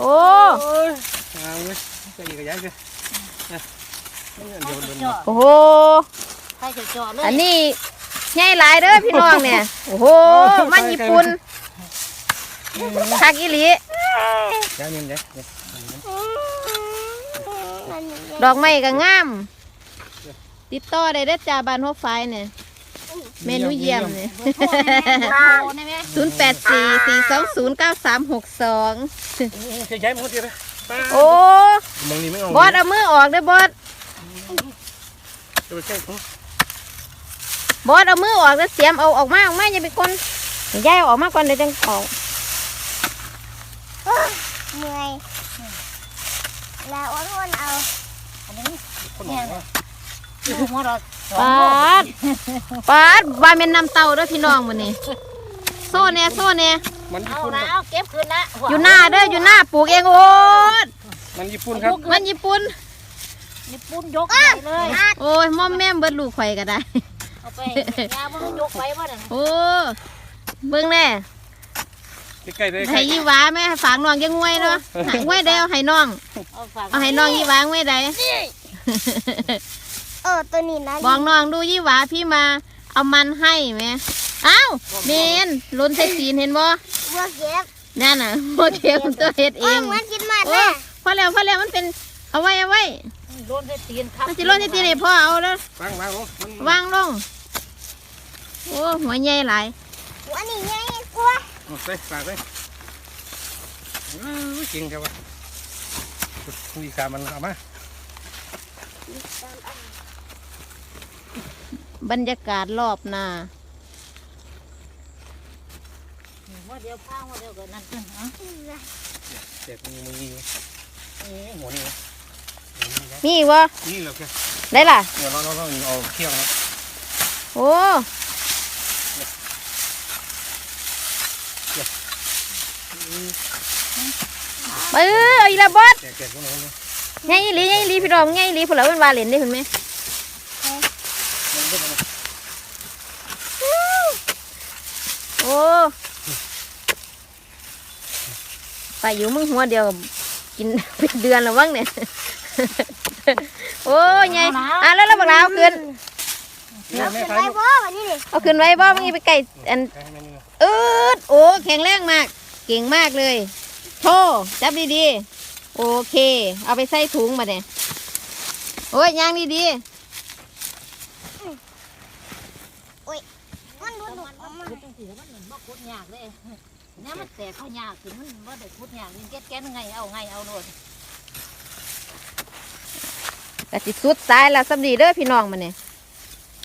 โอ้ยเอาเว้ยใจอีกอย่างคือนะเดี๋ยวโดนหมดโอ้โหใครจะเจาะเลยอันนี้ใหญ่หลายเด้อพี่น้องเนี่ย โอ้โหมันญี่ปุ่นคักอีหลีเดี๋ยวนี่เดี๋ยวเดี๋ยวดอกไม้ก็งาม ติดต่อได้เด้อจ้าบ้านหัวไฟเนี่ย เมนูเยี่ยมเนี่ยโอ้ได้ไหมศูนย์แปดสี่สี่สองศูนย์เก้าสามหกสองใช้ย้ายหมดเลยป้าโอ้มองนี่ไม่เอาบอสเอามือออกเด้อบอสจะไปใกล้บอสเอามือออกแล้วเสียมเอาออกมาออกมาอย่าไปคนย้ายเอาออกมาก่อนเดี๋ยวจังออกเหนื่อยแล้วอ้วนๆเอาอันนี้คนหนองว่าหัวเรา ปาดปาดบาเป็นน้ำเต้าเด้อพี่น้องมันนี่โซ่เนี่ยโซ่เนี่ยมันญี่เอาปุ่นนะเอาเก็บคืนนะอยู่หน้าเด้ออยู่หน้าปลูกเองโอ๊ตมันญี่ปุ่นครับมันญี่ปุ่น นี่ปุ้นยกใหญ่เลย โอ้ยม่อมแม่มเบิดลูกไข่ก็ได้ เอาไปยามันยกไว้บ่นั่นโอ้เบิ่งแน่ใกล้ๆเลยให้ยี่หวาแม่ให้ฝากน้องยังงวยเนาะให้งวยได้เอาให้น้อง เอาฝากเอาให้น้องยี่หวางวยได้ เออตัวนี้นะบอกน้องดูยี่หวาพี่มา เอามันให้ไหมเอ้าเมนล้นใส่ตีนเห็นบ่บัวเก็บนั่นน่ะโอเคผมตัวเฮ็ดเอเองงมันกินมาโอ้แม่พอแล้วพอแล้วมันเป็นเอาไว้เอาไว้โดนใส่ตีนครับมันจะล้นใส่ตีนให้พ่อเอาแล้ววางวางลงวางลงโอ้หัวใหญ่หลายหัวนี่ไงกลัวใส่ปากเลยจริงครับว่ามีขามันเอามา บรรยากาศรอบหน้าหัวเดียวข้างหัวเดียวกันนั่นฮะเจ็บมือมือนี่หัวนี่มีอีกวะนี่เหรอแกได้ล่ะเดี๋ยวเราเราเราเอาเที่ยวนะโอ้ไปเอ้ยเอาอีกแล้วบอสแก่ๆพวกนั้นไงอีหลีไงอีหลีพี่ดอมไงอีหลีพวกเราเป็นวาเลนได้เห็นไหม โอ้ไปอยู่มึงหัวเดียวกินเป็นเดือนแล้วมั้งเนี่ย โอ้ยไงอะแล้วเราบักลาวขึ้นนี่แม่ขึ้นขายไปลูกบ่วันนี้ดิเอาขึ้นไว้บ่มึงอย่าไปไก่อันขายแม่นี่อืดโอ้แข็งแรงมาก เก่งมากเลยโชว์จับดีๆ โอเค เอาไปใส่ถุงมาเนี่ยโอ้ยย่างดี มันดูดมันออกมามันจังสีมันบ่คุดยากเลยเนี่ยมันแตกเขายากขึ้นมันบ่ได้คุดยากนี่แก๊สแก๊สไงเอาไงเอาโน่นๆกะสิสุดสายแล้วสำดีเด้อพี่น้องมาเนี่ย